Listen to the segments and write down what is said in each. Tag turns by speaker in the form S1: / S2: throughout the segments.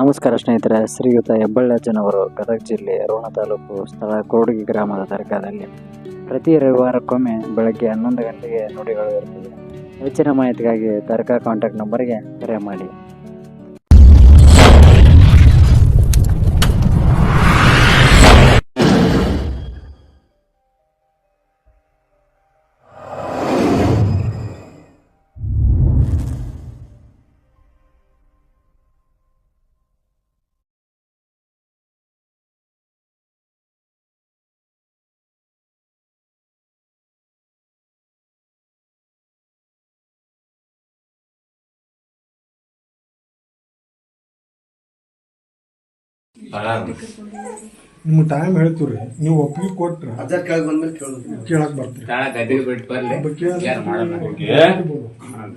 S1: ನಮಸ್ಕಾರ ಸ್ನೇಹಿತರೆ, ಶ್ರೀಯುತ ಹೆಬ್ಬಳ್ಳಜ್ಜನವರು ಗದಗ ಜಿಲ್ಲೆ ರೋಣ ತಾಲೂಕು ಸ್ಥಳ ಕೋಡಗಿ ಗ್ರಾಮದ ದರ್ಗಾದಲ್ಲಿ ಪ್ರತಿ ರವಿವಾರಕ್ಕೊಮ್ಮೆ ಬೆಳಗ್ಗೆ ಹನ್ನೊಂದು ಗಂಟೆಗೆ ನುಡಿಗಳು ಇರುತ್ತದೆ ಹೆಚ್ಚಿನ ಮಾಹಿತಿಗಾಗಿ ದರ್ಗಾ ಕಾಂಟ್ಯಾಕ್ಟ್ ನಂಬರ್ಗೆ ಕರೆ ಮಾಡಿ.
S2: ನಿಮ್ಮ ಟೈಮ್ ಹೇಳ್ತೀವ್ರಿ. ನೀವು ಒಪ್ಪಿಗೆ ಕೊಟ್ರ
S3: ಅದ ಕೆಳಗೆ ಬಂದ್ಮೇಲೆ ಕೇಳೋದು
S2: ಕೇಳಕ್ ಬರ್ತೀವಿ
S4: ತಾಳ ಗದ್ದೆಗೆ ಬಿಟ್ಟು ಬರ್ಲಿ.
S2: ಬಗ್ಗೆ
S4: ಯಾರು ಮಾಡೋಣ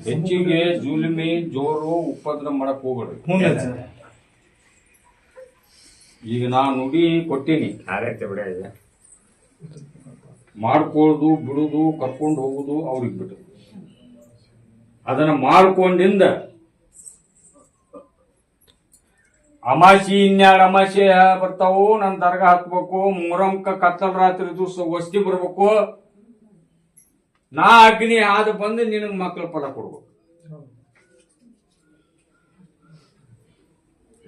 S5: ಹೆಚ್ಚಿಗೆ ಜುಲ್ಮಿ ಜೋರು ಉಪದ್ರ ಮಾಡಕ್ ಹೋಗ್ಬೇಡ್ರಿ.
S2: ಹ್ಞೂ.
S5: ಈಗ ನಾ ನುಡಿ ಕೊಟ್ಟೀನಿ.
S4: ಆಗತ್ತೆ ಬಿಡ ಇದು
S5: ಮಾಡ್ಕೊಳ್ಳೋದು ಬಿಡುದು ಕರ್ಕೊಂಡು ಹೋಗುದು ಅವ್ರಿಗೆ ಬಿಟ್ಟು. ಅದನ್ನ ಮಾಡ್ಕೊಂಡಿಂದ ಅಮಾಸಿ ಇನ್ಯಾರ ಅಮಾಸಿ ಬರ್ತಾವು ನನ್ ದರ್ಗಾ ಹತ್ಬೇಕು ಮೂರಂಕ ಕತ್ತಲ್ ರಾತ್ರಿ ದಿವಸ ವಸ್ತಿ ಬರ್ಬೇಕು. ನಾ ಅಗ್ನಿ ಆದ ಬಂದು ನಿನಗ್ ಮಕ್ಳ ಫಲ ಕೊಡ್ಬೇಕು.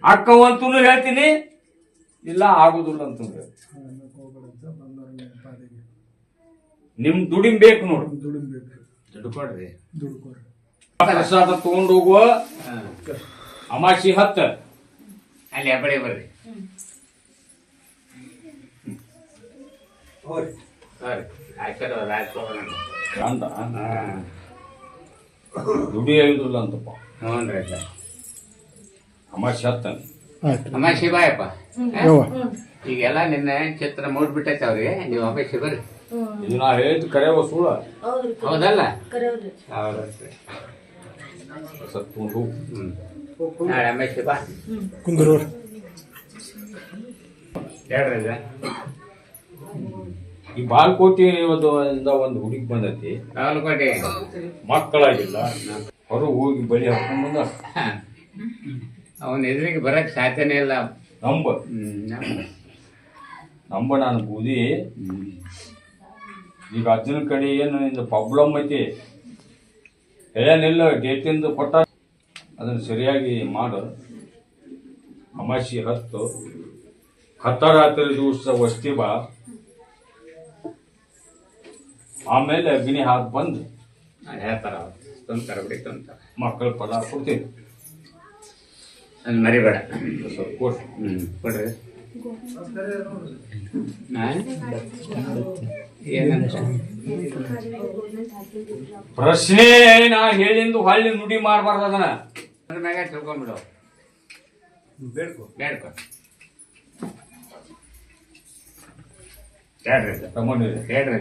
S5: ಅಕ್ಕವಂತೂ ಹೇಳ್ತೀನಿ ಇಲ್ಲ ಆಗುದಿಲ್ಲ ಅಂತ ನಿಮ್ ದುಡಿಮ್ ಬೇಕು ನೋಡು.
S2: ದುಡಿಬೇಕು
S4: ದುಡ್ಡು ಕೊಡ್ರಿ
S2: ದುಡ್ಡು ಕೊಡ್ರಿ
S5: ಪ್ರಸಾದ ತಗೊಂಡು ಹೋಗುವ. ಅಮಾಸಿ ಹತ್ತ.
S4: ಅಲ್ಲಿ ಹೆಬ್ಬಡಿ ಬರ್ರಿ.
S3: ಹೋರಿ.
S4: ಸರಿ ಆಯ್ತು
S5: ದುಡಿ ಅಂತಪ್ಪ.
S4: ಹ್ಞೂ ರೀ
S2: ಯವ್ವ.
S4: ಈಗೆಲ್ಲ ನಿನ್ನೆ ಚಿತ್ರ ಮೂಡ್ಬಿಟ್ಟೈತೆ ಅವ್ರಿಗೆ ನೀವು ಅಪೇಕ್ಷೆ ಬರ್ರಿ.
S5: ಇದು ನಾ ಹೇಳಿದ್ ಕರೆ ಸುಳ
S4: ಹೌದಲ್ಲ?
S5: ಹೌದ್ರಿ ಸತ್ತು.
S4: ಹ್ಞೂ ಹೇಳ್ರಿ
S5: ಈ ಬಾಲ್ಕೋಟಿ ಒಂದು ಒಂದು ಹುಡುಗಿ ಬಂದೈತಿ. ಮಕ್ಕಳಾಗಿಲ್ಲ. ಅವರು ಹೋಗಿ ಬಳಿ ಹಾಕೊಂಡ್ ಬಂದ.
S4: ಅವನ ಎದುರಿಗೆ ಬರಕ್ ಸಾಧ್ಯನೇ ಇಲ್ಲ.
S5: ನಂಬ. ನಂಬ. ನಾನು ಬೂದಿ. ಈಗ ಅಜ್ಜನ ಕಡೆ ಏನು ಪ್ರಾಬ್ಲಮ್ ಐತಿ? ಏನಿಲ್ಲ ಡೇಟಿಂದ ಕೊಟ್ಟ ಅದನ್ನ ಸರಿಯಾಗಿ ಮಾಡು. ಅಮಾಸಿ ಹತ್ತು. ಹತ್ತರಾತ್ರಿ ದಿವಸ ವಸ್ತಿ ಬಾ. ಆಮೇಲೆ ಅಗ್ನಿ ಹಾಕಿ ಬಂದು.
S4: ಹೇಳ್ತಾರ ತಂತಾರ ಬಿಡಿ ತೊಂತಾರ
S5: ಮಕ್ಕಳ ಪದ ಕೊಡ್ತೀನಿ.
S4: ಮರಿಬೇಡ.
S5: ಕೊಡ್ರಿ.
S4: ಹ್ಮ್ ಕೊಡ್ರಿ.
S5: ಪ್ರಶ್ನೆ ನಾ ಹೇಳಿಂದು ಹೊಳ್ಳಿ ನುಡಿ ಮಾಡಬಾರ್ದು ಅದನ್ನ.
S4: ಅದ್ರ ಮ್ಯಾಗ ತಿಳ್ಕೊಂಡ್ಬಿಡು.
S3: ಬೇಡ್ಕೊ.
S4: ಬೇಡ್ಕೊ. ಹೇಳ್ರಿ.
S5: ತಗೊಂಡಿರಿ
S4: ಹೇಳ್ರಿ.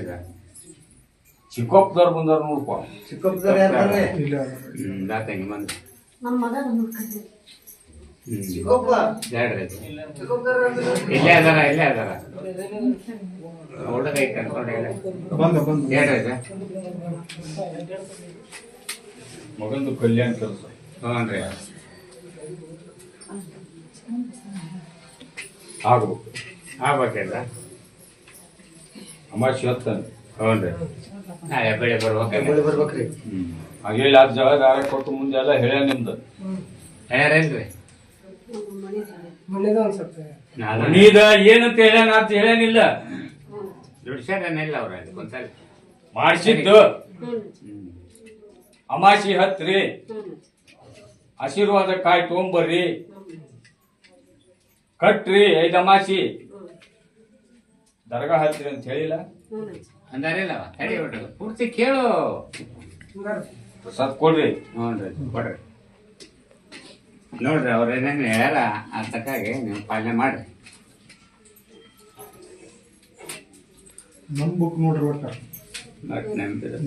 S5: ಚಿಕ್ಕಪ್ಪದವ್ರು ಬಂದಾರ ನೋಡ್ಕೊ.
S3: ಚಿಕ್ಕಪ್ಪದವ್ರು ಯಾರು
S4: ಬಂದು.
S3: ಚಿಕ್ಕಪ್ಪ?
S4: ಹೇಳ್ರಿ ಇದು. ಇಲ್ಲೇ ಅದಾರ ಇಲ್ಲೇ ಅದಾರ ಅನ್ಕೊಂಡು ಹೇಳ್ರಿ.
S5: ಮಗಂದು ಕಲ್ಯಾಣ ಕೆಲಸ.
S4: ಹ್ಞೂನ್ರಿ
S5: ಆಗ್ಬೇಕು
S4: ಆಗ್ಬೇಕಿಲ್ಲ
S5: ಅಮಾಶಿ ಹತ್ತ.
S4: ಹ್ಞೂನ್ರಿ ನಾಳೆ ಬೆಳೆ ಬರ್ಬೇಕು
S3: ಬರ್ಬೇಕ್ರಿ.
S5: ಹಾಗೇಳಿ ಅದು ದಾರ ಕೊಟ್ಟು ಮುಂದೆ ಎಲ್ಲ ಹೇಳ್ಯ ನಿಮ್ದು?
S4: ಹೇಳ್ಯಾರೇನ್ರಿ
S5: ಏನಂತ ಹೇಳ್ಯಾನ ಅಂತ ಹೇಳ್ಯಾನಿಲ್ಲ.
S4: ಅವ್ರ
S5: ಮಾಡಿಸಿದ್ದು. ಅಮಾಸಿ ಹತ್ರಿ. ಆಶೀರ್ವಾದ ಕಾಯಿ ತಗೊಂಬರ್ರಿ ಕಟ್ರಿ ಐದಮಾಸಿ ದರ್ಗಾ ಹತ್ರಿ ಅಂತ ಹೇಳಿಲ್ಲ?
S4: ಅಂದಾರಿಲ್ಲ ತಡಿ ಬಿಡ್ರಿ ಪೂರ್ತಿ ಕೇಳು.
S5: ಪ್ರಸಾದ್ ಕೊಡ್ರಿ.
S4: ಹ್ಞೂನ್ರಿ ಕೊಡ್ರಿ. ನೋಡ್ರಿ ಅವ್ರ ಏನೇನು ಹೇಳ್ಯಾರ ಆ ತಕ್ಕಾಗಿ ನೀವು ಪಾಲನೆ ಮಾಡ್ರಿ.
S2: ನಮ್ ಬುಕ್ ನೋಡ್ರಿ ಒಟ್ಟ.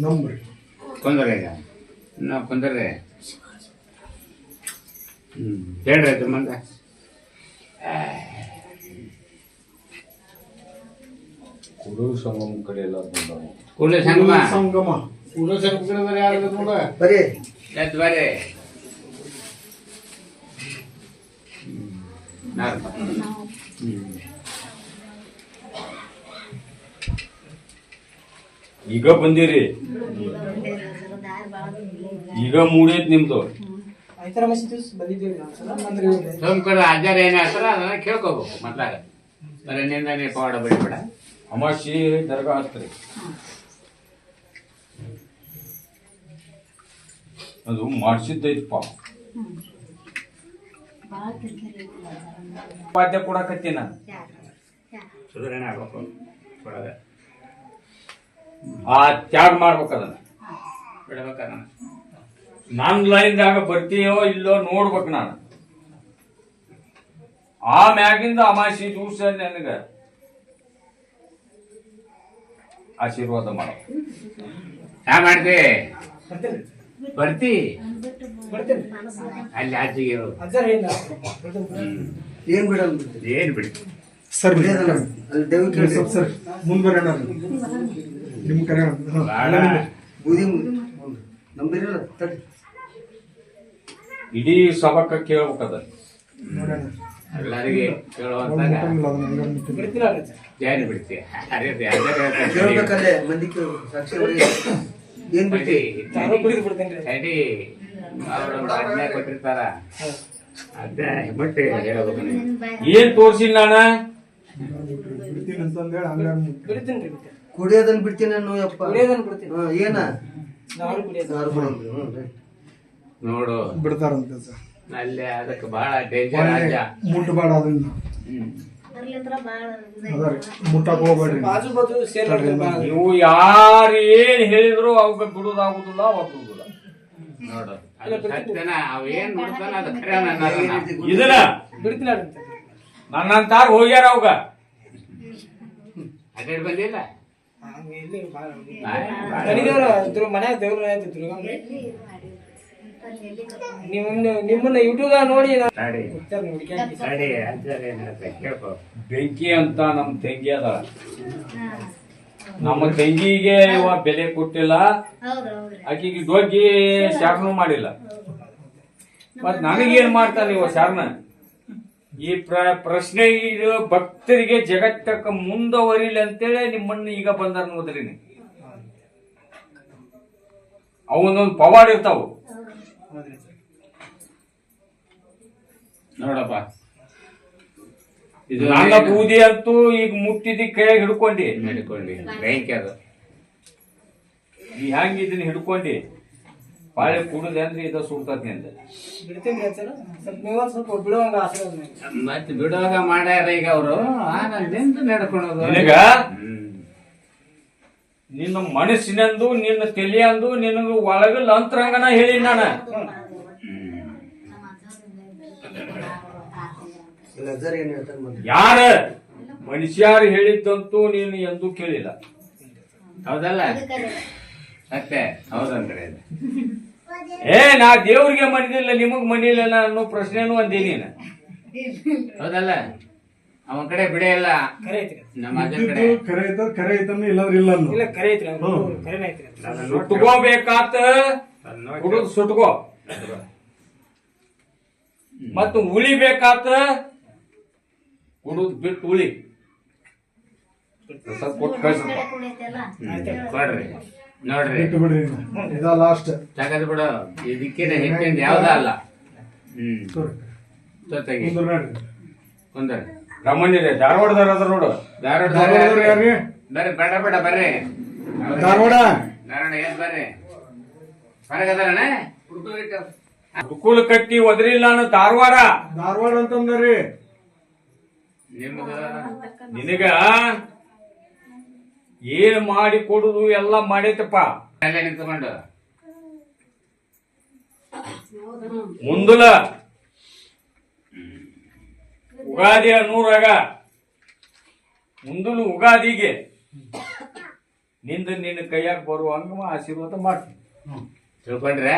S2: ನಂಬ್ರಿ.
S4: ತೊಂದರೆ ಈಗ. ನಾವು ಕುಂದ್ರಿ ಹೇಳ್ರಿ ಅದ್ರ ಮುಂದೆ
S5: ಕುಡೂರು ಸಂಗಮ ಕಡೆ ಎಲ್ಲ
S4: ಕೂಡಲೇ ಸಂಗಮ.
S2: ಸಂಗಮ.
S3: ಬರ್ರಿ.
S4: ಎದ್ದು ಬರ್ರಿ. ಬರೀ
S5: ಈಗ ಬಂದಿರಿ. ಈಗ ಮೂಡೈತ್ ನಿಮ್ದು.
S6: ಆಯ್ತಾರ ಮಸೀದಿ ಬಂದಿದ್ದೀವಿ
S4: ಸೋಮಕರ ಅಜ್ಜಾರ ಏನ್ ಹೇಳ್ತಾರ ಅದನ್ನ ಕೇಳ್ಕೋಬೇಕು ಮೊದ್ಲಾಗ ಬರನಿಂದ ನೀ ಪವಾಡ ಬಿಡ್ಬೇಡ.
S5: ಅಮಾಶಿ ದರ್ಗಾ ಹತ್ರಿ ಅದು ಮಾಡಿಸಿದ್ದೈತಪ್ಪ. ಪಾದ್ಯ ಕೊಡಕತ್ತಿ ನಾನು.
S4: ಸುಧಾರಣೆ ಆಗ್ಬೇಕು ಕೊಡದ.
S5: ಆ ತ್ಯಾಗ ಮಾಡ್ಬೇಕು ಅದನ್ನ.
S4: ಬಿಡ್ಬೇಕ ನಾನು
S5: ನನ್ ಲೈನ್ದಾಗ ಬರ್ತೀಯೋ ಇಲ್ಲೋ ನೋಡ್ಬೇಕು ನಾನು. ಆ ಮ್ಯಾಗಿಂದ ಅಮಾಸಿ ದಿವಸ ನನಗ. ಆಶೀರ್ವಾದ ಮಾಡ.
S4: ಹಾ ಮಾಡ್ತಿ. ಬರ್ತಿ. ಅಲ್ಲಿ ಆಚೆಗೆ
S6: ಅಜ್ಜಾರ ಏನ್
S3: ಬಿಡಲ್ಲ
S4: ಏನ್ ಬಿಡಿ.
S2: ಸರ್
S3: ಅಲ್ಲಿ ದೇವ್ ಕೇಳಿ
S2: ಸ್ವಲ್ಪ ಸರ್ ಮುಂದೆ ನಿಮ್ ಕರೆ
S3: ಬೂದಿ ನಂಬಿರಲ್ಲ ತಡಿ.
S5: ಇಡೀ ಸಬಕ ಕೇಳ್ಬೇಕದ.
S4: ಎಲ್ಲರಿಗೆ ಕೇಳುವಂತಾಗ ಜಾಯಿನ್
S3: ಕೇಳ್ಬೇಕಲ್ಲೇ ಮಂದಿ ಸಾಕ್ಷಿ. ಏನ್ ಬಿಡ್ತಿ
S4: ಅವ್ರೊಂದು ಆಜ್ಞೆ ಕೊಟ್ಟಿರ್ತಾರ. ಅದ ಬಿಟ್ಟು ಹೇಳ್ಬೇಕು
S5: ಏನ್ ತೋರ್ಸಿಲ್ಲ ನಾನ.
S2: ಬಿಡ್ತೀನಿ
S3: ಕುಡಿಯೋದನ್ ಬಿಡ್ತೀನಿ ಅನ್ನೋ ಯಪ್ಪ
S6: ಕುಡಿಯೋದನ್ನ ಬಿಡ್ತೀನಿ
S3: ಏನ?
S6: ನಾನು ಕುಡಿಯೋದು
S3: ಯಾರು ಬಿಡಲ್ರಿ ಹ್ಞೂ ರೀ.
S4: ನೋಡು.
S2: ಬಿಡ್ತಾರಂತೆ ಸರ್.
S4: ಅಲ್ಲಿ ಅದಕ್ಕೆ ಬಹಳ ಡೇಂಜರ್ ಅಜ್ಜ
S2: ಮುಟ್ಟಬೇಡ ಅದನ್ನ ಮುಟ್ಟಕ್ ಹೋಗ್ಬೇಡ್ರಿ
S6: ಬಾಜು ಬಾಜು ಸೇರ್
S5: ನೀವು ಯಾರು ಏನ್ ಹೇಳಿದ್ರು ಅವಾಗ ಬಿಡುದಾಗುದಿಲ್ಲ ಅವಾಗ ಬಿಡುದಿಲ್ಲ
S4: ನೋಡು ಅದು ಸತ್ಯನ ಅವ ಏನ್ ಬಿಡ್ತಾನ ಅದು ಖರೆ ನನ್ನ
S5: ಇದನ್ನ?
S6: ಬಿಡ್ತೀನಿ ಅಂತ
S5: ನನ್ನಂತಾರ ಹೋಗ್ಯಾರ ಅವಗ?
S4: ಅದೇ ಬಂದಿಲ್ಲ?
S6: ಮನ್ಯಾಗ ದೇವ್ರ ಆಯ್ತು ದುರ್ಗಮ್ಮ ನಿಮ್ಮನ್ನ ನಿಮ್ಮನ್ನ ಯೂಟ್ಯೂಬ್ ನೋಡಿ
S5: ಬೆಂಕಿ ಅಂತ ನಮ್ ತಂಗಿ ಅದ ನಮ್ಮ ತಂಗಿಗೆ ಇವ ಬೆಲೆ ಕೊಟ್ಟಿಲ್ಲ. ಆಕಿಗೆ ಡೋಗಿ ಶಾರ್ನು ಮಾಡಿಲ್ಲ. ಮತ್ ನನಗೇನ್ ಮಾಡ್ತಾನೆ ಇವ ಶಾರ್ನ? ಈ ಪ್ರ ಪ್ರಶ್ನೆ ಇದು ಭಕ್ತರಿಗೆ ಜಗತ್ತಕ್ಕ ಮುಂದುವರಿಲಿ ಅಂತೇಳಿ ನಿಮ್ಮನ್ನ ಈಗ ಬಂದಾರ ನೋಡ್ರಿ ಅವನೊಂದು ಪವಾಡ್ ಇರ್ತಾವು.
S4: ನೋಡಪ್ಪ. ಇದು
S5: ನನ್ನ ಬೂದಿ ಅಂತೂ ಈಗ ಮುಟ್ಟಿದಿ ಕೈಯಾಗ ಹಿಡ್ಕೊಂಡಿ.
S4: ಹಿಡ್ಕೊಂಡಿ. ಬೆಂಕಿ ಅದು.
S5: ಈ ಹೆಂಗ್ ಇದನ್ನ ಹಿಡ್ಕೊಂಡಿ? ಬಾಳೆ ಕುಡುದೆ ಅಂದ್ರೆ ಇದ
S6: ಅದ
S4: ಮತ್ತೆ ಬಿಡುವಾಗ ಮಾಡ್ಯಾರ ಈಗ ಅವರು. ನಿಂತು ನಡ್ಕೊಳೋದು
S5: ನಿನಗ? ನಿನ್ನ ಮನಸ್ಸಿನಂದು ನಿನ್ನ ತಲೆಯಂದು ನಿನಗ ಒಳಗಲ್ ಅಂತರಂಗನ ಹೇಳಿ ನಾನು. ಯಾರ? ಮನುಷ್ಯಾರು ಹೇಳಿದ್ದಂತೂ ನೀನು ಎಂದು ಕೇಳಿಲ್ಲ.
S4: ಹೌದಲ್ಲ? ಮತ್ತೆ ಹೌದಂದ್ರೆ.
S5: ಏ ನಾ ದೇವ್ರಿಗೆ ಮನಿದಿಲ್ಲ ನಿಮಗ್ ಮನಿಲ್ಲ ಅನ್ನೋ ಪ್ರಶ್ನೆನೂ ಅಂದೀನಿ ನೀನು.
S4: ಹೌದಲ್ಲ? ಅವನ ಕಡೆ ಬಿಡೇ ಇಲ್ಲ
S6: ಕರೆ ಐತ್ರಿ
S4: ನಮ್ಮ ಅಜ್ಜನ ಕಡೆ.
S2: ಇದ್ದಿದ್ದು ಕರೆ ಐತ ಕರೆ ಐತನ್ನ ಇಲ್ಲಾಂದ್ರೆ. ಇಲ್ಲ ಅನ್ನೋ.
S6: ಇಲ್ಲ ಕರೆ ಐತ್ರಿ ಅವ್ನು. ಕರೆನೇ ಐತ್ರಿ ಅದು.
S4: ಅದನ್ನ ನೋಡಿ
S5: ಸುಟ್ಕೋಬೇಕಾತ.
S4: ಅದನ್ನ ನೋಡಿ
S5: ಸುಟ್ಕೋ. ಮತ್ತು ಉಳಿಬೇಕಾತ. ಬಿಟ್ಟು ಉಳಿ. ಸ್ವಲ್ಪ ಕೊಟ್ಟು ಕಳ್ಸಪ್ಪ
S4: ಕೊಡ್ರಿ. ನೋಡ್ರಿ.
S2: ಬಿಟ್ಟು ಬಿಡ್ರಿ ಇನ್ನು. ಇದ ಲಾಸ್ಟ್
S4: ತಗದ್ ಬಿಡು. ಹೆಚ್ಚಿಂದ ಯಾವ್ದ ಅಲ್ಲ. ಹ್ಮ್.
S2: ನೋಡ್ರಿ
S4: ಕುಂದ್ರ
S5: ರಮಣ್ಯರೇ ಧಾರವಾಡದವ್ರ ಅದ್ರ ನೋಡು.
S4: ಧಾರವಾಡ
S2: ಧಾರವಾಡದವ್ರು ಯಾರ್ರಿ?
S4: ಬರ್ರಿ ಬೇಡ ಬೇಡ ಬರ್ರಿ.
S2: ಧಾರವಾಡ?
S4: ಧಾರವಾಡ ಏನ್ ಬರ್ರಿ. ಹೊರಗದಾರಣ
S5: ಹುಡುಕುಲ್ ಕಟ್ಟಿ ಒದರಿಲ್ಲ ಅನ್ನೋ ಧಾರವಾಡ.
S2: ಧಾರವಾಡ ಅಂತಂದ್ರಿ.
S5: ನಿನಗ ಏನ್ ಮಾಡಿ ಕೊಡುದು ಎಲ್ಲ ಮಾಡೈತಪ್ಪ. ಮುಂದಲ ಉಗಾದಿ ನೂರಾಗ. ಮುಂದೂ ಉಗಾದಿಗೆ. ನಿಂದ ನಿನ್ನ ಕೈಯಾಗ ಬರುವಂಗ ಆಶೀರ್ವಾದ ಮಾಡ್ತೀನಿ.
S4: ತಿಳ್ಕೊಂಡ್ರೆ?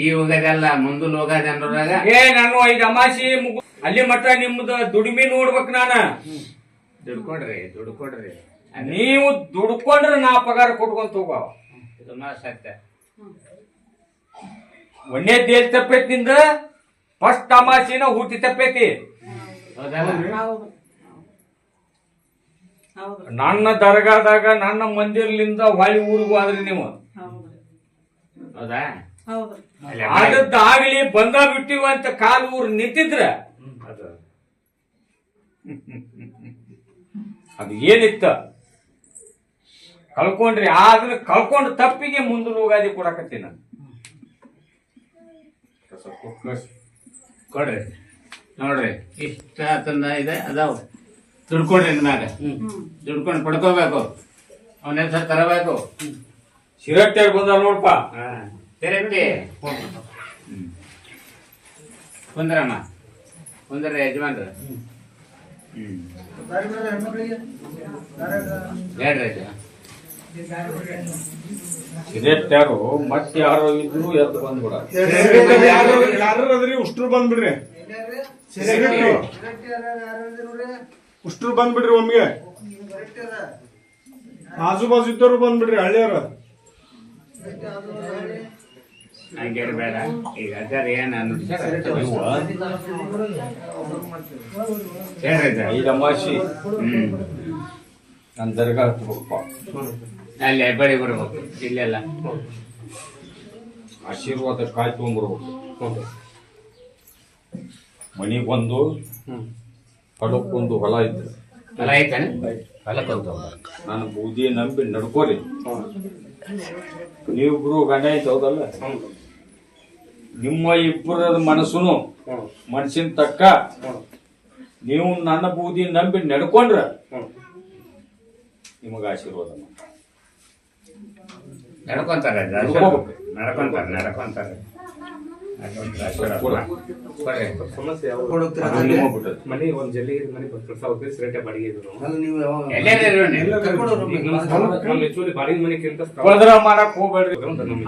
S4: ಈ ಹೋಗೋದಲ್ಲ ಮುಂದಲ್ ಹೋಗೋದ ಅನ್ನೋರಾಗ
S5: ಏ ನಾನು ಐದು ಅಮಾಸಿ ಮುಗು ಅಲ್ಲಿ ಮಟ್ಟ ನಿಮ್ದು ದುಡಿಮೆ ನೋಡ್ಬೇಕು ನಾನ.
S4: ದುಡ್ಕೊಡ್ರಿ ದುಡ್ಕೊಡ್ರಿ.
S5: ನೀವು ದುಡ್ಕೊಂಡ್ರೆ ನಾ ಪಗಾರ ಕೊಟ್ಕೊಂತ ಹೋಗವ.
S4: ಇದು ಸತ್ಯ.
S5: ಒಂದೇ ದೇಲ್ ತಪ್ಪೈತಿ ನಿಂದ ಫಸ್ಟ್ ಅಮಾಸಿನ ಹುಟ್ಟಿ ತಪ್ಪೈತಿ. ನನ್ನ ದರ್ಗಾದಾಗ ನನ್ನ ಮಂದಿರ್ಲಿಂದ ಹೊಳಿ ಊರಿಗೂ ಆದ್ರಿ ನೀವು.
S4: ಹೌದಾ.
S5: ಆಗಲಿ ಬಂದ ಬಿಟ್ಟಿವ ಅಂತ ಕಾಲು ಊರು ನಿಂತಿದ್ರ
S4: ಅದು.
S5: ಅದು ಏನಿತ್ತ? ಕಳ್ಕೊಂಡ್ರಿ. ಆದ್ರೆ ಕಳ್ಕೊಂಡು ತಪ್ಪಿಗೆ ಮುಂದಿನ ಹೋಗಾದಿ ಕೊಡಕತ್ತೀನಿ ನಾನು.
S4: ಕೊಡ್ರಿ. ನೋಡ್ರಿ ಇಷ್ಟ ತಂದ ಇದೆ ಅದಾವ. ದುಡ್ಕೊಂಡ್ರಿ ಮ್ಯಾಗ ದುಡ್ಕೊಂಡು ಪಡ್ಕೋಬೇಕು. ಅವನ ಹೆಸರು ತರಬೇಕು.
S5: ಶಿರಟ್ಟೆ ಬಂದ ನೋಡಪ್ಪ
S4: ತೆರಟ್ಟಿ ಕುಂದ್ರಮ್ಮ. ಕುಂದ್ರ ಯಜಮಾನ್ರ. ಹೇಳ್ರಿ
S5: ಮತ್ತೆ ಯಾರೋ ಇದ್ರು ಎದ್ದು ಬಂದ್ಬಿಡ
S2: ಯಾರು ಅದ್ರಿ ಉಷ್ಟ್ರು ಬಂದ್ಬಿಡ್ರಿ. ಉಷ್ಟ್ರು ಬಂದ್ಬಿಡ್ರಿ ಒಮ್ಮಿಗೆ. ಆಜು ಬಾಜು ಇದ್ದವ್ರು ಬಂದ್ಬಿಡ್ರಿ ಹಳ್ಳಿಯವ್ರ.
S4: ಹಂಗೆ ಬೇಡ ಈಗ ಅಜ್ಜಾರ ಏನ್.
S5: ಐದು ಅಮಾಸಿ
S4: ಹ್ಮ್.
S5: ನನ್ನ ದರ್ಗಾ ಹತ್ಬೇಕಪ್ಪ
S4: ಅಲ್ಲಿ ಹೆಬ್ಬಳ್ಳಿ ಬರ್ಬೇಕು ಇಲ್ಲೆಲ್ಲ.
S5: ಆಶೀರ್ವಾದ ಕಾಯ್ ತಗೊಂಡ್ಬರ್ಬೇಕು ಮನಿಗೊಂದು ಹೊಲಕ್ಕೊಂದು ಹೊಲ ಇತ್ತು
S4: ಹೊಲ ಹೊಲಕ್ಕೆ
S5: ನಾನು ಬೂದಿ ನಂಬಿ ನಡ್ಕೋರಿ ನೀವಿಬ್ರು ಗಂಡ ಐತೆ ಹೌದಲ್ಲ? ನಿಮ್ಮ ಇಬ್ಬರದ ಮನಸ್ಸುನು ಮನಸ್ಸಿನ ತಕ್ಕ ನೀವು ನನ್ನ ಬೂದಿ ನಂಬಿ ನಡ್ಕೊಂಡ್ರ ನಿಮಗ ಆಶೀರ್ವಾದ.
S4: ನಡ್ಕೊಂತಾರೆ. ನಡ್ಕೊಂತಾರೆ ನಡ್ಕೊಂತಾರೆ.
S7: ಮನೆ ಒಂದ್ ಜಲ್ಲಿ ಮನೆ ಕೆಲಸ ಹೋಗ್ತೀವಿ ಸಿರಟೆ ಬಾಡಿಗೆ ಇದ್ರು
S4: ಎಲ್ಲೇ ಇರೋಣ
S7: ನಮ್ಮ ಹೆಚ್ಚುವರಿ ಬಾಡಿಗೆ ಮನೆಗಿಂತ
S5: ಹೊಡೆದ್ರ ಮಾಡಕ್ ಹೋಗ್ಬೇಡ್ರಿ.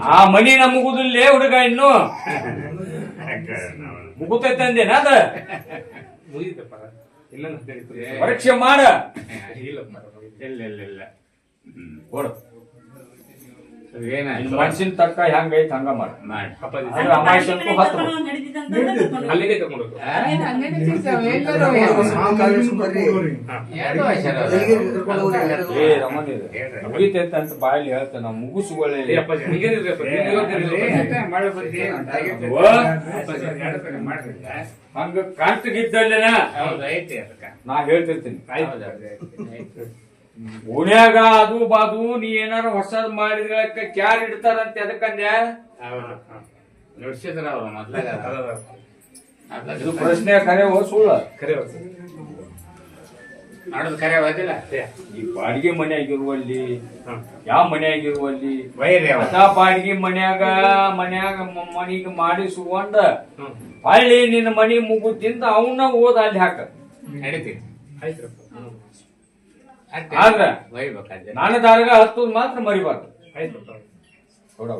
S5: ಆ ಮನಿ ನಮಗುದಿಲ್ಲೇ ಹುಡುಗ ಇನ್ನು. ಮುಗುತೈತೆ ಅಂದೇನ ಅದ?
S7: ಮುಗಿತಪ್ಪ. ಇಲ್ಲ
S5: ಪರೀಕ್ಷೆ ಮಾಡ.
S4: ಇಲ್ಲ ಇಲ್ಲ. ಇಲ್ಲ
S5: ಕೊಡು. ಮನ್ಸಿನ ತಕ್ಕ ಹಂಗ ಮಾಡ.
S4: ಮಾಡಿ
S7: ಅಪ್ಪಾಜಿ
S5: ಆದ್ರೆ ಅಮಾವಾಸ್ಯೆ ಅಂತೂ ಹತ್ತು
S7: ಅಲ್ಲಿಗೆ ತಗೊಂಡು.
S5: ಮುಗಿತೈತೆ ಬಾಯಲ್ಲಿ ಹೇಳ್ತಾನ. ಮುಗಿಸ್ಕೊಳ್ಳಿ
S7: ನೀವು
S5: ಹಂಗ ಕಾಂತಗಿದ್ದಲ್ಲೇನ
S4: ಐತಿ
S5: ನಾ ಹೇಳ್ತಿರ್ತೀನಿ. ಓಣ್ಯಾಗ ಅದು ಬಾದು ನೀ ಏನಾರ ಹೊಸದ್ ಮಾಡಿದ್ರೆ ಕ್ಯಾರ್ ಇಡ್ತಾರಂತ
S4: ಅದಕ್ಕಂದೆ? ನುಡ್ಸಿದ್ರ ಅವ್ರು ಮೊದ್ಲಾಗ.
S5: ಇದು ಪ್ರಶ್ನೆ ಕರೆ ಹೋ ಸುಳ್ಳ.
S7: ಕರೆ
S4: ಮಾಡೋದು ಕರೆ ಹೋದಿಲ್ಲ
S5: ಈ ಬಾಡಿಗೆ ಮನೆಯಾಗಿರುವಲ್ಲಿ ಯಾವ ಮನೆಯಾಗಿರುವಲ್ಲಿ?
S4: ಆಗಿರುವಲ್ಲಿ
S5: ಹೊಸ ಬಾಡಿಗೆ ಮನ್ಯಾಗ ಮನ್ಯಾಗ ಮನಿಗೆ ಮಾಡಿಸುವಂದ ಹಳ್ಳಿ ನಿನ್ನ ಮನಿ ಮುಗುದಿಂದ ಅವನ್ನ ಓದ್ ಅಲ್ಲಿ ಹಾಕ.
S4: ನಡೀತಿ. ಅಷ್ಟೇ.
S5: ಆದ್ರ
S4: ಒಯ್ಬೇಕಾದ್ರೆ
S5: ನಾನು ದಾರ್ಗ ಹತ್ತು ಮಾತ್ರ ಮರಿಬಾರ್ದು.
S3: ಹೋಗಿ.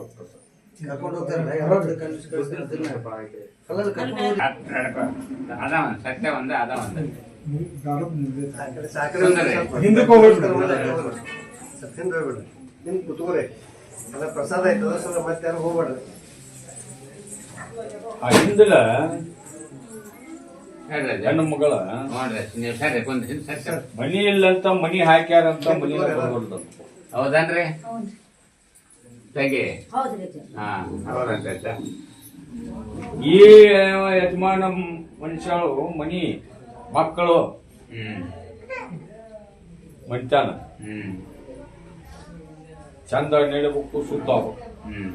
S4: ಅದ್ ಸತ್ಯ ಒಂದ ಅದ ಒಂದ.
S2: ಹಿಂದಕ್ಕೆ ಹೋಗ್ಬಿಡ್ರಿ.
S3: ನಿಮ್ ಕುತ್ಕೋರಿ ಅದ ಪ್ರಸಾದ ಆಯ್ತು ಅದ್ರ ಸಲ ಮತ್ತೆ ಯಾರು ಹೋಗ್ಬೇಡ್ರಿ
S5: ಹಿಂದಲ. ಹೆಣ್ಣು ಮಗಳ.
S4: ನೋಡ್ರಿ ನೀವು ಸರಿ
S5: ಮನಿ ಇಲ್ಲಂತ ಮನಿ ಹಾಕ್ಯಾರಂತ ಮನಿ
S4: ಹೌದನ್ರಿ? ತಂಗಿ. ಹಾ.
S5: ಈ ಯಜಮಾನ ಮನುಷ್ಯಳು ಮನಿ ಮಕ್ಕಳು.
S4: ಹ್ಮ್.
S5: ಮನಿತಾನ
S4: ಹ್ಮ್.
S5: ಚಂದ ನೆಡಬೇಕು ಸುತ್ತ ಆಗ್ಬೇಕು.
S4: ಹ್ಮ್.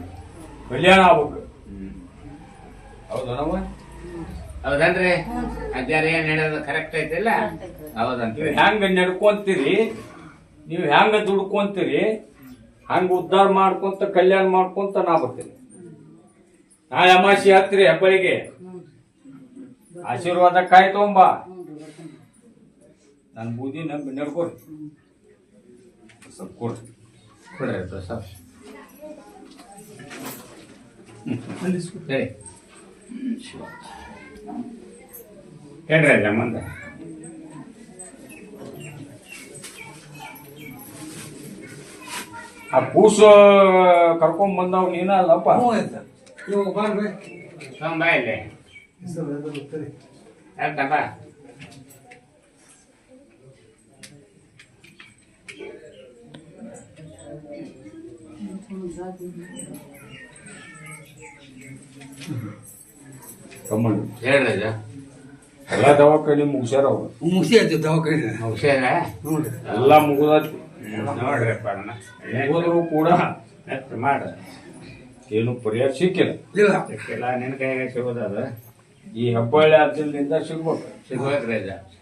S5: ಕಲ್ಯಾಣ ಆಗ್ಬೇಕು.
S4: ಹ್ಮ್.
S5: ಹೌದನವ
S4: ಹೌದನ್ರಿ ಅಜ್ಜಾರ ಏನ್ ಹೇಳೋದು ಕರೆಕ್ಟ್ ಐತಿಲ್ಲ? ಹೌದಂತ
S5: ಹೆಂಗ ನಡ್ಕೊಂತೀರಿ? ನೀವು ಹೆಂಗ ದುಡ್ಕೊಂತೀರಿ? ಹಂಗ ಉದ್ಧಾರ ಮಾಡ್ಕೊಂತ ಕಲ್ಯಾಣ ಮಾಡ್ಕೊಂತ ನಾ ಬರ್ತೀನಿ. ನಾ ಅಮಾಸಿ ಹತ್ತಿರಿ ಹೆಬ್ಬಳಿಗೆ. ಆಶೀರ್ವಾದ ಕಾಯ್ ತಗೊಂಬ. ನನ್ ಬೂದಿ ನಂಬಿ ನಡ್ಕೋರಿ. ಸ್ವಲ್ಪ ಕೊಡ್ರಿ.
S4: ಕೊಡ್ರಿ ಪ್ರಸಾದ್. ಸರಿ ಹೇಳ್ರಿ ಅಜ್ಜ ಮುಂದೆ
S5: ಆ ಕೂಸ ಕರ್ಕೊಂಡ್ ಬಂದವ್ ನೀನ ಅಲ್ಲಪ್ಪ?
S6: ಇವಾಗ ಬರ್ರಿ
S4: ತಗೊಂಬ ಇಲ್ಲಿ.
S3: ಹೆಸರು ಅದು ಗೊತ್ತರಿ
S4: ಹೇಳಿದ
S5: ಎಲ್ಲ ದವಾಖಾನಿ ಮುಗಿಸ್ಯಾರ ಅವ್ರು.
S6: ಮುಗಿಸಿ ಆಯ್ತು ದವಾಖಾನೆ.
S4: ಹುಷಾರ
S5: ಎಲ್ಲ ಮುಗಿದೈತಿ
S4: ನೋಡ್ರಿಪ್ಪ ಅಣ್ಣ.
S5: ಮುಗಿದ್ರು ಕೂಡ
S4: ಎಷ್ಟು ಮಾಡ.
S5: ಏನು ಪರಿಹಾರ ಸಿಕ್ಕಿಲ್ಲ.
S6: ಇಲ್ಲ.
S4: ಸಿಕ್ಕಿಲ್ಲ. ನಿನ್ನ ಕೈಯಾಗ ಸಿಗೋದು ಅದು.
S5: ಈ ಹೆಬ್ಬಳ್ಳಿ ಅರ್ಜಲ್ನಿಂದ ಸಿಗ್ಬೇಕು.
S4: ಸಿಗೋದ್ರಿ ಇದು.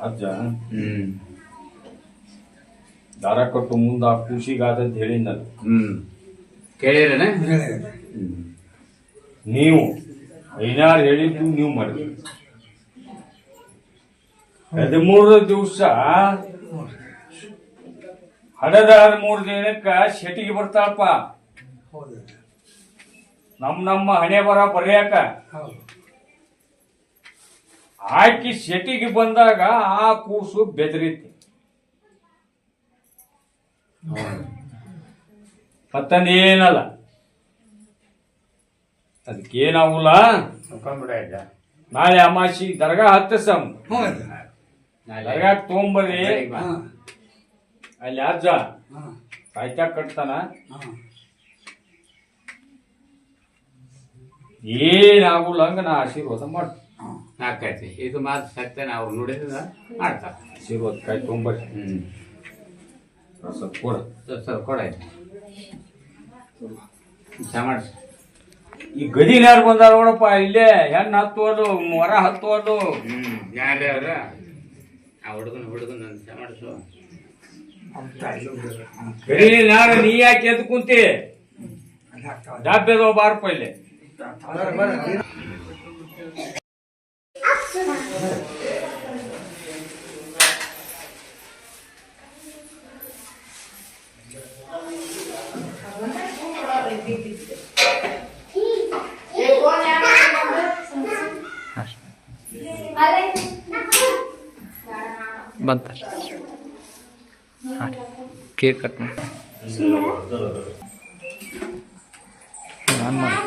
S5: ಅಜ್ಜ.
S4: ಹ್ಮ್.
S5: ದಾರ ಕಟ್ಟು ಮುಂದ ಖುಷಿಗಾದಂತ ಹೇಳಿದ್ನಲ್ಲ.
S4: ಹ್ಮ್. ಕೇಳಿರೇನ?
S5: ನೀವು ಐನಾರು ಹೇಳಿದ್ದು ನೀವು ಮಾಡಿ ಹದಿಮೂರು ದಿವಸ ಹಡದ ಹದಿಮೂರು ದಿನಕ್ಕ ಶೆಟಿಗೆ ಬರ್ತಾಳಪ್ಪ.
S6: ನಮ್ಮ
S5: ನಮ್ ನಮ್ಮ ಹಣೆ ಬರ ಬರೆಯಾಕ. ಆಕಿ ಶೆಟಿಗೆ ಬಂದಾಗ ಆ ಕೂಸು ಬೆದರಿತಿ. ಮತ್ತಂದೇನಲ್ಲ ಆಗೋಲ್ಲ
S4: ಮುಖಂಬಿಡ ಇದ್ದ
S5: ನಾಳೆ ಅಮಾಸಿ ದರ್ಗಾ ಹತ್ತಸಂ
S6: ಹೌದು
S5: ದರ್ಗಾ ತೊಗೊಂಬರ್ರಿ ಅಲ್ಲಿ ಅಜ್ಜ.
S6: ಹಾ
S5: ಕಾಯ್ತಾ ಕಟ್ತಾನ. ಏನಾಗುಲ್ಲ ಹಂಗ ನಾ ಆಶೀರ್ವಾದ ಮಾಡ್ತೀನಿ.
S4: ಆಕೈತಿ ಇದು ಮಾತು ಸತ್ಯ ನಾವು ನುಡಿದ ಮಾಡ್ತಾರೆ.
S5: ಆಶೀರ್ವಾದ ಕಾಯ್ ತೊಗೊಂಬರ್ರಿ
S4: ಹ್ಮ್.
S5: ಪ್ರಸಾದ ಕೊಡ.
S4: ಸರ್
S5: ಈ ಗದಿ ಯಾರು ಬಂದಾರ ನೋಡಪ್ಪ ಇಲ್ಲೇ ಹೆಣ್ಣು ಹತ್ತುವದು ಮರ ಹತ್ತುವದು
S4: ಹ್ಮ್ ಯಾರೇ ಅವ್ರ? ಆ ಹುಡುಗನ ಹುಡುಗನ ಸಮಾಡ್ಸು
S5: ಗದಿನ ಯಾರು ನೀ ಯಾಕೆ ಎದ್ದು ಕುಂತಿ? ಡಬ್ಬೆದೋ ಬಾರಪ್ಪ ಇಲ್ಲಿ.
S8: ಬಂತ ಕೇಕ್ ಕಟ್ ಮಾಡಿ ನಾನು ಮಾಡಿ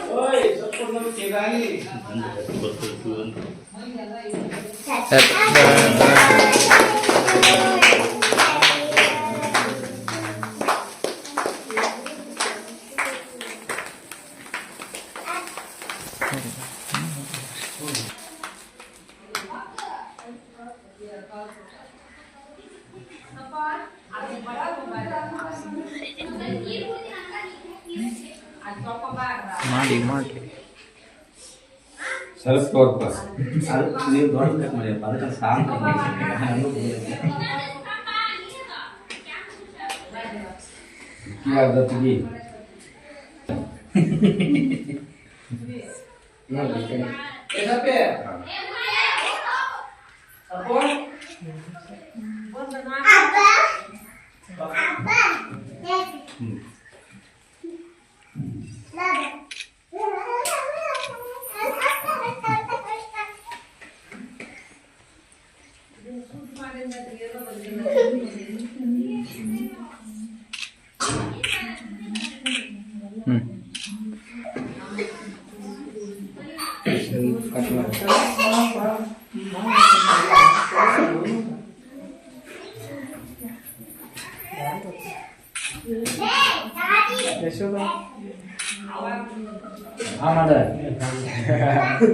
S8: ಮಾಡಿ ಮಾಡಿ
S5: ಸ್ವಲ್ಪ ತೋರ್ಪ
S7: ನೀವು ದೊಡ್ಡ ಕಟ್ ಮಾಡಿಯಪ್ಪ ಅದಕ್ಕೆ ಸಾಂಗ್
S5: ಅರ್ಧ ತೆಗಿ
S8: ಹ್ಞೂ
S5: ಹಾ ಮಾಡ
S8: ಹಾಂ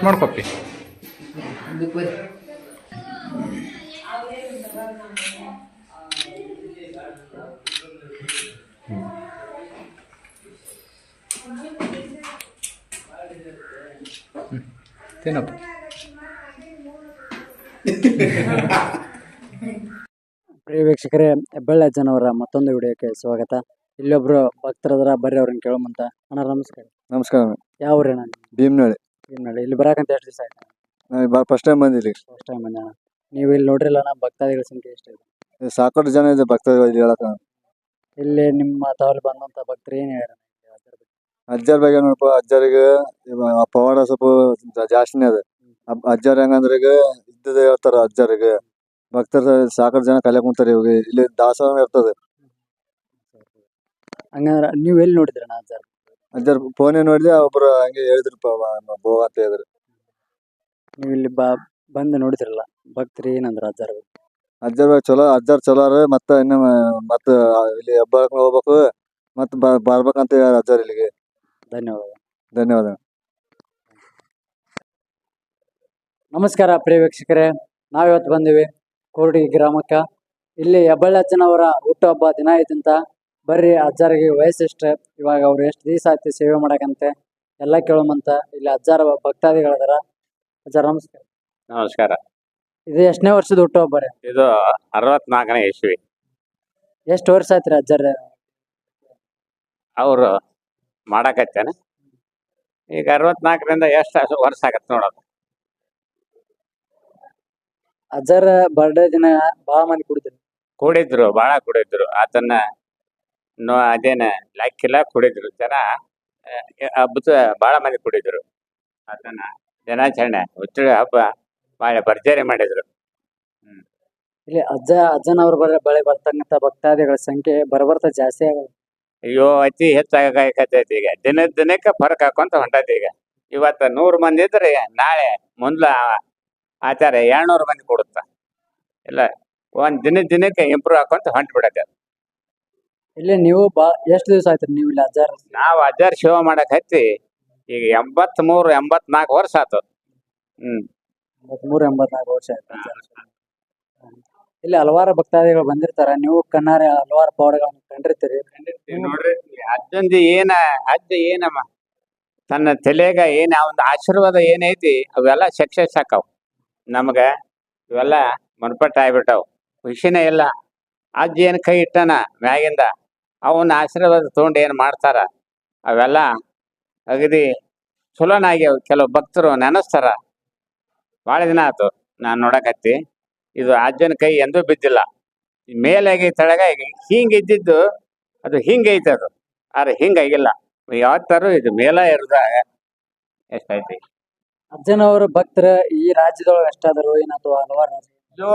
S8: ಕಟ್ ಮಾಡ್ಕೊಪ್ಪಿ. ತಿನ್ನಪ್ಪ.
S1: ಪ್ರಿಯ ವೀಕ್ಷಕರೇ ಹೆಬ್ಬಳ್ಳಿ ಅಜ್ಜನವರ ಮತ್ತೊಂದು ವಿಡಿಯೋಕ್ಕೆ ಸ್ವಾಗತ. ಇಲ್ಲೊಬ್ರು ಭಕ್ತರ ಬರ್ರಿ ಅವ್ರನ್ನ ಕೇಳೋಮಂತ ಅಣ್ಣ ನಮಸ್ಕಾರ.
S9: ನಮಸ್ಕಾರ.
S1: ಯಾವ ಊರಣ್ಣ
S9: ಭೀಮ್ನಳ್ಳಿ
S1: ಏನು ಮಾಡಿ ಇಲ್ಲಿ ಬರಾಕಂತ ಎಷ್ಟು ದಿವಸ ಆಯ್ತು
S9: ಫಸ್ಟ್ ಟೈಮ್ ಬಂದಿಲ್ಲಿ
S1: ಫಸ್ಟ್ ಟೈಮ್ ಬಂದ ನೀವು ಇಲ್ಲಿ ನೋಡ್ರಿಲ್ಲ ನಮ್ಮ ಭಕ್ತಾದಿಗಳ ಸಂಖ್ಯೆ ಎಷ್ಟಿದೆ
S9: ಸಾಕಷ್ಟು ಜನ ಇದೆ ಭಕ್ತರು ಇಲ್ಲಿ ಹೇಳಕ
S1: ಇಲ್ಲಿ ನಿಮ್ಮ ತಾವಲ್ಲಿ ಬಂದಂತ ಭಕ್ತರು ಏನು ಹೇಳ್ಯಾರ?
S9: ಅಜ್ಜರ ಬಗ್ಗೆ ನೋಡಪ್ಪ ಅಜ್ಜರಿಗೆ ಇವ- ಪವಾಡ ಸ್ವಲ್ಪ ಜಾ- ಜಾಸ್ತಿನೇ ಅದ ಅಬ್- ಅಜ್ಜಾರ್ ಹೆಂಗಂದ್ರೆ ಈಗ ಇದ್ದದ ಹೇಳ್ತಾರ ಅಜ್ಜರಿಗೆ. ಭಕ್ತರು ಸಾಕಷ್ಟು ಜನ ಕಲೆ ಕುಂತಾರ ಇವಾಗ ಇಲ್ಲಿ ದಾಸೋಹ ಇರ್ತದೆ.
S1: ಹಂಗಂದ್ರ ನೀವು ಎಲ್ಲಿ ನೋಡಿದ್ರಣ್ಣ ಅಜ್ಜಾರ್?
S9: ಅಜ್ಜರ್ ಫೋನೇ ನೋಡಿದೆ ಒಬ್ರು ಹಂಗೆ ಹೇಳಿದ್ರಪ್ಪ ಬೋ ಅಂತ ಹೇಳಿದ್ರು.
S1: ನೀವು ಇಲ್ಲಿ ಬಾ ಬಂದು ನೋಡಿದ್ರಲ್ಲ ಭಕ್ತರು ಏನಂದ್ರ ಅಜ್ಜಾರ್?
S9: ಅಜ್ಜರ್ ಚಲೋ ಅಜ್ಜರ್ ಚಲೋ ಅರ ಮತ್ತ ಇನ್ನು ಮತ್ತ ಇಲ್ಲಿ ಹಬ್ಬ ಹೋಗ್ಬೇಕು ಮತ್ತ ಬರ್ಬೇಕಂತ ಹೇಳ್ಯಾರ ಅಜ್ಜರ್ ಇಲ್ಲಿಗೆ.
S1: ಧನ್ಯವಾದ.
S9: ಧನ್ಯವಾದ.
S1: ನಮಸ್ಕಾರ ಪ್ರಿಯ ವೀಕ್ಷಕರೇ ನಾವಿವತ್ತು ಬಂದಿವಿ ಕೋರ್ಡಿ ಗ್ರಾಮಕ್ಕೆ. ಇಲ್ಲಿ ಹೆಬ್ಬಳ್ಳಿ ಅಜ್ಜನವರ ಹುಟ್ಟುಹಬ್ಬ ದಿನ ಐತಂತ. ಬರ್ರಿ ಅಜ್ಜಾರಿಗೆ ವಯಸ್ಸೆಷ್ಟು. ಇವಾಗ ಅವ್ರು ಎಷ್ಟು ದಿವಸ ಆಯ್ತು ಸೇವೆ ಮಾಡಕಂತೆ? ಎಲ್ಲ ಕೇಳೋಮಂತ ಇಲ್ಲಿ ಅಜ್ಜಾರ ಭಕ್ತಾದಿಗಳದಾರ ಅಜ್ಜಾರ ನಮಸ್ಕಾರ.
S4: ನಮಸ್ಕಾರ.
S1: ಇದು ಎಷ್ಟನೇ ವರ್ಷದ ಹುಟ್ಟುಹಬ್ಬ ರೀ?
S4: ಇದು ಅರವತ್ನಾಲ್ಕನೇ ಇಸ್ವಿ.
S1: ಎಷ್ಟು ವರ್ಷ ಆಯ್ತು ರೀ ಅಜ್ಜಾರ?
S4: ಅವರು ಮಾಡಕತ್ತೇನೆ. ಈಗ ಅರವತ್ನಾಲ್ಕರಿಂದ ಎಷ್ಟು ವರ್ಷ ಆಗತ್ತೆ ನೋಡೋದು.
S1: ಅಜ್ಜಾರ ಬರ್ಡೇ ದಿನ ಭಾಳ ಮಂದಿ ಕುಡಿದ್ರು.
S4: ಕುಡಿದ್ರು ಭಾಳ ಕುಡಿದ್ರು. ಅದನ್ನ ನೋ ಅದೇನ ಲೆಕ್ಕಿಲ್ಲ ಕುಡಿದ್ರು ಜನ ಹಬ್ಬದ ಭಾಳ ಮಂದಿ ಕುಡಿದ್ರು. ಅದನ್ನ ದಿನಾಚರಣೆ ಹುಚ್ಚಳಿ ಹಬ್ಬ ಭಾಳ ಭರ್ಜರಿ ಮಾಡಿದ್ರು.
S1: ಇಲ್ಲಿ ಅಜ್ಜ ಅಜ್ಜನ ಅವ್ರ ಬಳಿ ಬರ್ತಕ್ಕಂಥ ಭಕ್ತಾದಿಗಳ ಸಂಖ್ಯೆ ಬರಬರ್ತ ಜಾಸ್ತಿ ಆಗ
S4: ಅಯ್ಯೋ ಅತಿ ಹೆಚ್ಚಾಗತೈತಿ ಈಗ. ದಿನ ದಿನಕ್ಕೆ ಫರಕ್ ಹಾಕೊಂತ ಹೊಂಟೈತಿ ಈಗ. ಇವತ್ತು ನೂರು ಮಂದಿ ಇದ್ರೆ ನಾಳೆ ಮುಂದ್ಲ ಆಚಾರ ಎರಡ್ನೂರು ಮಂದಿ ಕೊಡುತ್ತ. ಇಲ್ಲ ಒಂದ್ ದಿನ ದಿನಕ್ಕೆ ಇಂಪ್ರೂವ್ ಹಾಕೊಂತ ಹೊಂಟ್ಬಿಡತ್ತೆ. ಅದು.
S1: ಇಲ್ಲಿ ನೀವು ಬಾ ಎಷ್ಟು ದಿವಸ ಆಯ್ತು ನೀವು ಇಲ್ಲಿ ಅಜ್ಜಾರ?
S4: ನಾವು ಅಜ್ಜಾರ್ ಸೇವಾ ಮಾಡಕ್ ಹತ್ತಿ ಈಗ ಎಂಬತ್ ಮೂರು ಎಂಬತ್ನಾಲ್ಕು ವರ್ಷ ಆತು. ಹ್ಮ್.
S1: ಮೂರ ಎಂಬತ್ನಾಲ್ಕು ವರ್ಷ ಆಯ್ತು ಅಜ್ಜಾರ್. ಇಲ್ಲಿ ಹಲವಾರು ಭಕ್ತಾದಿಗಳು ಬಂದಿರ್ತಾರ. ನೀವು ಕಣ್ಣಾರೆ ಹಲವಾರು ಪವಾಡಗಳನ್ನು ಕಂಡಿರ್ತೀರಿ.
S4: ನೋಡ್ರಿ. ಅಜ್ಜಂದು ಏನ ಅಜ್ಜ ಏನಮ್ಮ? ತನ್ನ ತಲೆಗ ಏನ ಒಂದು ಆಶೀರ್ವಾದ ಏನೈತಿ ಅವೆಲ್ಲ ಸಕ್ಸಸ್ ಆಕಾವ್. ನಮಗ ಇವೆಲ್ಲ ಮನ್ಪಟ್ಟ ಆಗ್ಬಿಟ್ಟಾವ್ ಖುಷಿನೇ ಇಲ್ಲ. ಅಜ್ಜ ಏನ್ ಕೈ ಇಟ್ಟನ ಮ್ಯಾಗಿಂದ? ಅವನ ಆಶೀರ್ವಾದ ತಗೊಂಡು ಏನ್ ಮಾಡ್ತಾರ? ಅವೆಲ್ಲ ಅಗದಿ ಚಲೋನಾಗಿ ಕೆಲವು ಭಕ್ತರು ನೆನೆಸ್ತಾರ. ಭಾಳ ದಿನ ಆಯ್ತು ನಾನು ನೋಡಕತ್ತಿ. ಇದು ಅಜ್ಜನ ಕೈ ಎಂದೂ ಬಿದ್ದಿಲ್ಲ. ಮೇಲಾಗಿ ತಳಗ ಹಿಂಗ್ ಇದ್ದಿದ್ದು ಅದು ಹಿಂಗೈತೆ ಅದು. ಆದ್ರೆ ಹಿಂಗಾಗಿಲ್ಲ ಯಾವತ್ತಾರು ಇದು ಮೇಲ ಇರದ ಎಷ್ಟೈತಿ
S1: ಅಜ್ಜನವರು ಭಕ್ತರ ಈ ರಾಜ್ಯದೊಳಗೆ ಎಷ್ಟಾದರು ಏನಾದ್ರು ಹಲವಾರು
S4: ಇದು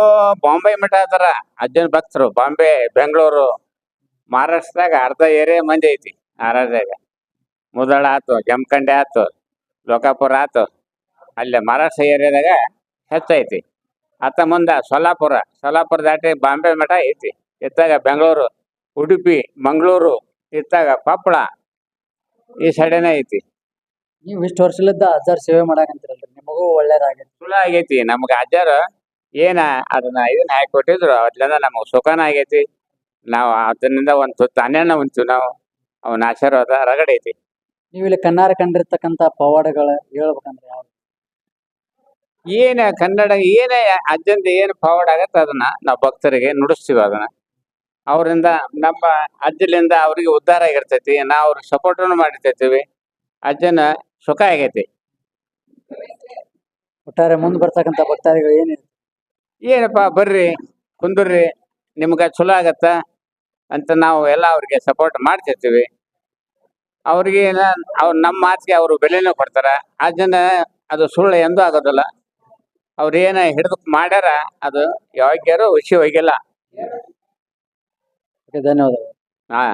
S4: ಬಾಂಬೆ ಮಠ ಅದಾರ. ಅಜ್ಜನ ಭಕ್ತರು ಬಾಂಬೆ ಬೆಂಗಳೂರು. ಮಹಾರಾಷ್ಟ್ರದಾಗ ಅರ್ಧ ಏರಿಯಾ ಮಂದಿ ಐತಿ ಆರಾಧ್ಯಾಗ. ಮುದಳ ಆತು ಜಮಖಂಡಿ ಆತು ಲೋಕಾಪುರ ಆತು. ಅಲ್ಲೇ ಮಹಾರಾಷ್ಟ್ರ ಏರಿಯಾದಾಗ ಹೆಚ್ಚೈತಿ ಅತ್ತ ಮುಂದ ಸೊಲ್ಲಾಪುರ ಸೊಲ್ಲಾಪುರ ದಾಟಿ ಬಾಂಬೆ ಮಠ ಐತಿ. ಇತ್ತಾಗ ಬೆಂಗಳೂರು ಉಡುಪಿ ಮಂಗಳೂರು ಇತ್ತಾಗ ಕೊಪ್ಪಳ ಈ ಸೈಡೇನೆ ಐತಿ.
S1: ನೀವು ಇಷ್ಟು ವರ್ಷಲಿದ್ದ ಅಜ್ಜಾರ್ ಸೇವೆ ಮಾಡಾಕಂತಿರಲ್ರಿ? ನಿಮಗೂ ಒಳ್ಳೇದಾಗೈತಿ
S4: ಚಲೋ ಆಗೈತಿ. ನಮ್ಗೆ ಅಜ್ಜಾರು ಏನ ಅದನ್ನ ಇದನ್ನ ಹಾಕಿ ಕೊಟ್ಟಿದ್ರು ಅದ್ರಿಂದ ನಮಗೆ ಸುಖನ ಆಗೈತಿ. ನಾವು ಅದರಿಂದ ಒಂದ್ ತುತ್ತು ಅನ್ನ ಉಂತೀವಿ ನಾವು. ಅವನ ಆಶೀರ್ವಾದ ರಗಡೈತಿ
S1: ನೀವು ಇಲ್ಲಿ ಕನ್ನಡ ಕಂಡಿರ್ತಕ್ಕಂಥ ಪವಾಡಗಳ ಹೇಳ್ಬೇಕಂದ್ರೆ ಯಾವ
S4: ಏನ ಕನ್ನಡ ಏನೇ ಅಜ್ಜಂದ ಏನ್ ಪವಾಡ ಆಗತ್ತೆ ಅದನ್ನ ನಾವು ಭಕ್ತರಿಗೆ ನುಡಿಸ್ತೀವಿ ಅದನ್ನ. ಅವರಿಂದ ನಮ್ಮ ಅಜ್ಜಲಿಂದ ಅವ್ರಿಗೆ ಉದ್ಧಾರ ಆಗಿರ್ತೈತಿ ನಾವು ಅವ್ರಿಗೆ ಸಪೋರ್ಟನ್ನು ಮಾಡಿರ್ತೈತಿವಿ. ಅಜ್ಜನ ಸುಖ ಆಗೈತಿ.
S1: ಒಟ್ಟಾರೆ ಮುಂದೆ ಬರ್ತಕ್ಕಂಥ ಭಕ್ತಾದಿಗಳು ಏನಿದೆ
S4: ಏನಪ್ಪ ಬರ್ರಿ ಕುಂದ್ರಿ ನಿಮ್ಗ ಚಲೋ ಆಗತ್ತ? ಅಂತ ನಾವು ಎಲ್ಲ ಅವ್ರಿಗೆ ಸಪೋರ್ಟ್ ಮಾಡ್ತಿರ್ತೀವಿ. ಅವ್ರಿಗೆ ಅವ್ರು ನಮ್ಮ ಮಾತಿಗೆ ಅವರು ಬೆಲೆನೂ ಕೊಡ್ತಾರೆ. ಆ ಜನ ಅದು ಸುಳ್ಳು ಎಂದೂ ಆಗೋದಿಲ್ಲ. ಅವ್ರು ಏನ ಹಿಡಿದು ಮಾಡ್ಯಾರ ಅದು ಯಾವಾಗ್ಯಾರು ಹುಷಿ ಹೋಗಿಲ್ಲ.
S1: ಧನ್ಯವಾದಗಳು.
S4: ಹಾ.